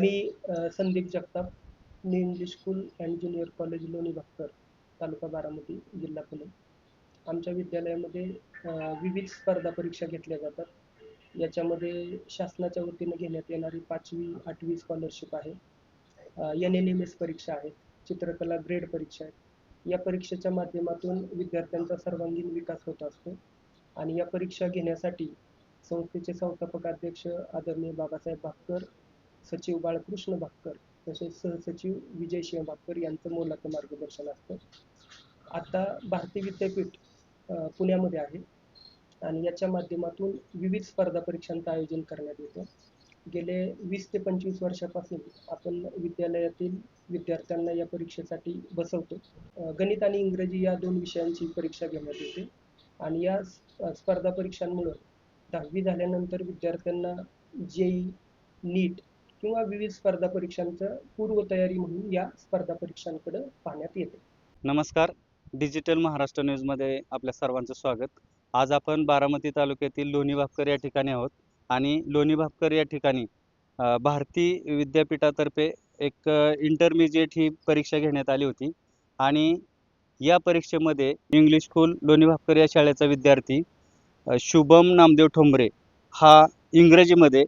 Me Sandeep Jagtap new English school and junior college Loni Bhaskar taluka Baramati जिल्हा पुणे. आमच्या विद्यालयामध्ये विविध स्पर्धा परीक्षा घेतल्या जातात. याच्यामध्ये शासनाच्या वतीने घेण्यात येणारी पाचवी आठवी स्कॉलरशिप आहे. एन एन एम एस परीक्षा आहे चित्रकला ग्रेड परीक्षा आहे या परीक्षेच्या माध्यमातून विद्यार्थ्यांचा सर्वांगीण विकास होत असतो. आणि या परीक्षा घेण्यासाठी संस्थेचे संस्थापक अध्यक्ष आदरणीय बाबासाहेब भापकर सचिव बाळकृष्ण भापकर तसेच सहसचिव विजयसिंह भापकर यांचं मोलाचं मार्गदर्शन असतं. आता भारतीय विद्यापीठ पुण्यामध्ये आहे आणि याच्या माध्यमातून विविध स्पर्धा परीक्षांचं आयोजन करण्यात येतं. गेले वीस ते पंचवीस वर्षापासून आपण विद्यालयातील विद्यार्थ्यांना या परीक्षेसाठी बसवतो. गणित आणि इंग्रजी या दोन विषयांची परीक्षा घेण्यात येते आणि या स्पर्धा परीक्षांमुळं दहावी झाल्यानंतर विद्यार्थ्यांना जेई नीट किंवा विविध स्पर्धा परीक्षांचं पूर्वतयारी म्हणून या स्पर्धा परीक्षांकडे पाहण्यात येते. नमस्कार. डिजिटल महाराष्ट्र न्यूजमध्ये आपल्या सर्वांचं स्वागत. आज आपण बारामती तालुक्यातील लोणी भापकर या ठिकाणी आहोत आणि लोणी भापकर या ठिकाणी भारती विद्यापीठातर्फे एक इंटरमिजिएट ही परीक्षा घेण्यात आली होती आणि या परीक्षेमध्ये इंग्लिश स्कूल लोणी भापकर या शाळेचा विद्यार्थी शुभम नामदेव ठोंबरे हा इंग्रजीमध्ये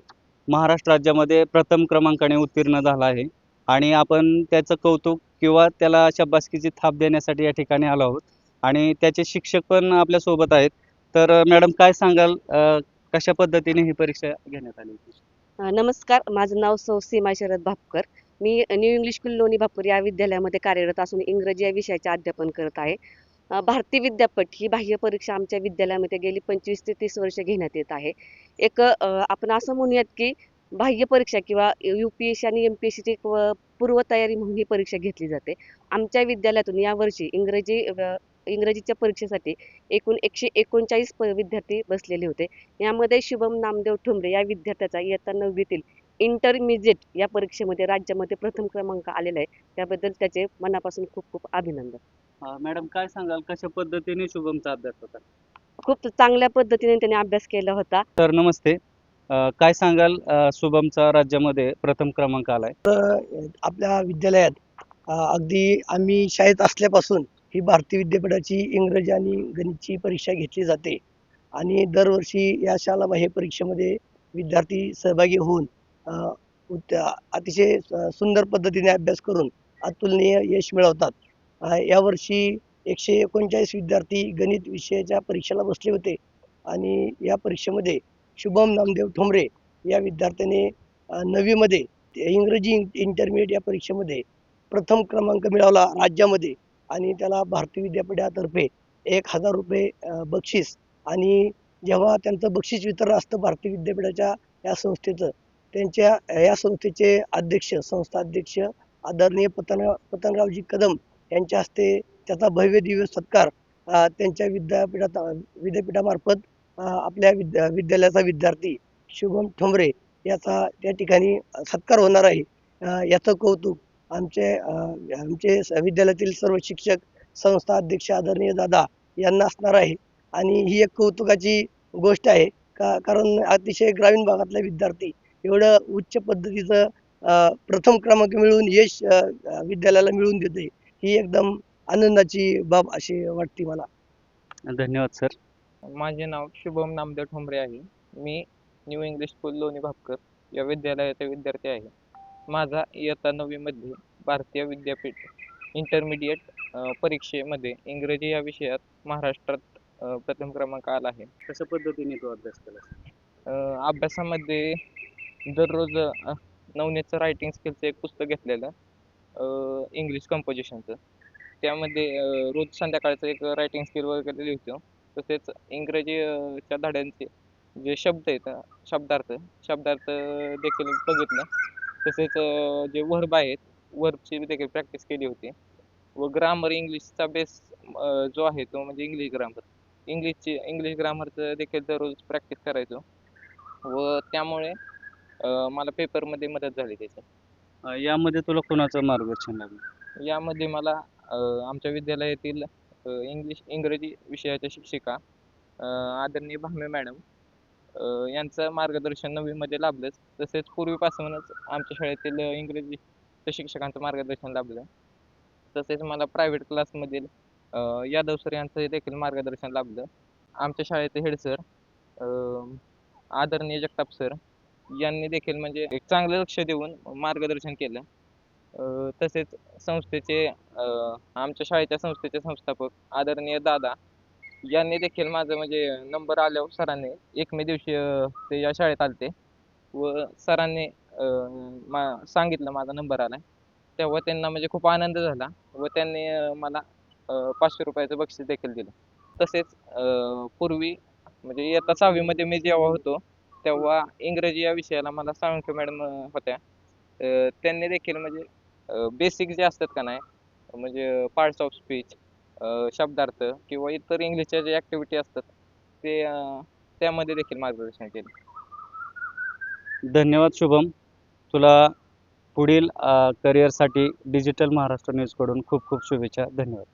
महाराष्ट्र राज्यामध्ये प्रथम क्रमांकाने उत्तीर्ण झाला आहे. आणि आपण त्याचं कौतुक किंवा त्याला शाबासकीची थाप देण्यासाठी या ठिकाणी आलो आहोत. आणि त्याचे शिक्षक पण आपल्यासोबत आहेत. तर मॅडम काय सांगाल? अ, कशा पद्धतीने ही परीक्षा घेण्यात आली होती? अ, नमस्कार. माझं नाव सौ सीमा शरद भापकर. मी new English school Loni Bhapkar या विद्यालयामध्ये कार्यरत असून इंग्रजी या विषयाचे अध्यापन करत आहे. भारती विद्यापीठ ही बाह्य परीक्षा आमच्या विद्यालयामध्ये गेली पंचवीस ते तीस वर्ष घेण्यात येत आहे. एक आपण असं म्हणूयात की बाह्य परीक्षा किंवा यू पी एस सी आणि एम पी एस सीची पूर्वतयारी म्हणून ही परीक्षा घेतली जाते. आमच्या विद्यालयातून यावर्षी इंग्रजी इंग्रजीच्या परीक्षेसाठी एकूण एकशे एकोणचाळीस प विद्यार्थी बसलेले होते. यामध्ये शुभम नामदेव ठुमरे या विद्यार्थ्याचा इयत्ता नववीतील इंटरमिजिएट या परीक्षेमध्ये राज्यामध्ये प्रथम क्रमांक आलेला आहे. त्याबद्दल त्याचे मनापासून खूप खूप अभिनंदन. अ, मॅडम काय सांगाल? कशा पद्धतीने शुभमचा अभ्यास होता? खूप चांगल्या पद्धतीने त्याने अभ्यास केला होता. तर नमस्ते. अ, काय सांगाल? अ, शुभमचा राज्यामध्ये प्रथम क्रमांक आलाय. आपल्या विद्यालयात अ, अगदी आम्ही शाळेत असल्यापासून ही भारतीय विद्यापीठाची इंग्रजी आणि गणितची परीक्षा घेतली जाते. आणि दरवर्षी या शाळा बाह्य परीक्षेमध्ये विद्यार्थी सहभागी होऊन अ, उत- अतिशय स- सुंदर पद्धतीने अभ्यास करून अतुलनीय यश मिळवतात. यावर्षी एकशे एकोणचाळीस विद्यार्थी गणित विषयाच्या परीक्षेला बसले होते. आणि या परीक्षेमध्ये शुभम नामदेव ठोंबरे या विद्यार्थ्याने नववीमध्ये ते इंग्रजी इंटरमिडिएट या परीक्षेमध्ये प्रथम क्रमांक मिळवला राज्यामध्ये. आणि त्याला भारतीय विद्यापीठातर्फे एक हजार रुपये बक्षीस आणि जेव्हा त्यांचं बक्षीस वितरण असतं भारतीय विद्यापीठाच्या या संस्थेचं त्यांच्या या संस्थेचे अध्यक्ष संस्था अध्यक्ष आदरणीय पतन पतनरावजी कदम यांच्या हस्ते त्याचा भव्य दिव्य सत्कार त्यांच्या विद्यापीठात विद्यापीठामार्फत आपल्या विद्या विद्यालयाचा विद्यार्थी शुभम ठोंबरे याचा त्या ठिकाणी सत्कार होणार आहे. याचं कौतुक आमचे आमचे स- विद्यालयातील सर्व शिक्षक संस्था अध्यक्ष आदरणीय दादा यांना असणार आहे. आणि ही एक कौतुकाची गोष्ट आहे का कारण अतिशय ग्रामीण भागातला विद्यार्थी एवढं उच्च पद्धतीचं प्रथम क्रमांक मिळवून यश विद्यालयाला मिळवून देते ही एकदम आनंदाची बाब अशी वाटते मला. धन्यवाद सर. माझे नाव शुभम नामदेव ठोंबरे आहे. मी new English school Loni Bhapkar या विद्यालयाचा विद्यार्थी आहे. माझा इयत्ता नववीमध्ये भारतीय विद्यापीठ इंटरमिडिएट परीक्षेमध्ये इंग्रजी या विषयात महाराष्ट्रात अ, प्रथम क्रमांक आला आहे. कशा पद्धतीने तो अभ्यास केला? अ, अभ्यासामध्ये दररोज अ, नवनीतचं रायटिंग स्किलचं एक पुस्तक घेतलेलं. इंग्लिश कंपोजिशनचं त्यामध्ये रोज संध्याकाळचं एक रायटिंग स्किल वगैरे लिहितो तसेच इंग्रजीच्या धड्यांचे जे शब्द आहेत शब्दार्थ शब्दार्थ देखील बघितलं. तसेच जे वर्ब आहेत वर्बची देखील प्रॅक्टिस केली होती. व ग्रामर इंग्लिशचा बेस जो आहे तो म्हणजे इंग्लिश ग्रामर इंग्लिशची इंग्लिश ग्रामरचं देखील दररोज प्रॅक्टिस करायचो. व त्यामुळे मला पेपरमध्ये मदत झाली त्याची. अ, यामध्ये तुला कोणाचं मार्गदर्शन लागलं? यामध्ये मला अ, आमच्या विद्यालयातील अ, इंग्लिश इंग्रजी विषयाच्या शिक्षिका अ, आदरणीय भामे मॅडम यांचं मार्गदर्शन नववीमध्ये लाभलंच. तसेच पूर्वीपासूनच आमच्या शाळेतील इंग्रजी शिक्षकांचं मार्गदर्शन लाभलं. तसेच मला प्रायव्हेट क्लासमधील यादव सर यांचं देखील मार्गदर्शन लाभलं. आमच्या शाळेचे हेड सर आदरणीय जगताप सर यांनी देखील म्हणजे एक चांगलं लक्ष देऊन मार्गदर्शन केलं. अं, तसेच संस्थेचे अं, आमच्या शाळेच्या संस्थेचे संस्थापक आदरणीय दादा यांनी देखील माझं म्हणजे नंबर आल्यावर सरांनी एक मे दिवशी अं, ते या शाळेत आलते व सरांनी अं, मा सांगितलं माझा नंबर आलाय. तेव्हा त्यांना म्हणजे खूप आनंद झाला व त्यांनी अं, मला अं, पाचशे रुपयाचं बक्षीस देखील दिलं. तसेच अं, पूर्वी म्हणजे इयत्ता सहावीमध्ये मी जेव्हा होतो तेव्हा इंग्रजी या विषयाला मला साळुंखे मॅडम होत्या. त्यांनी देखील म्हणजे बेसिक जे असतात का नाही म्हणजे पार्ट्स ऑफ स्पीच शब्दार्थ किंवा इतर इंग्लिशच्या जे ऍक्टिव्हिटी असतात ते त्यामध्ये देखील मार्गदर्शन केले. धन्यवाद शुभम. तुला पुढील करिअरसाठी डिजिटल महाराष्ट्र न्यूजकडून खूप खूप शुभेच्छा. धन्यवाद.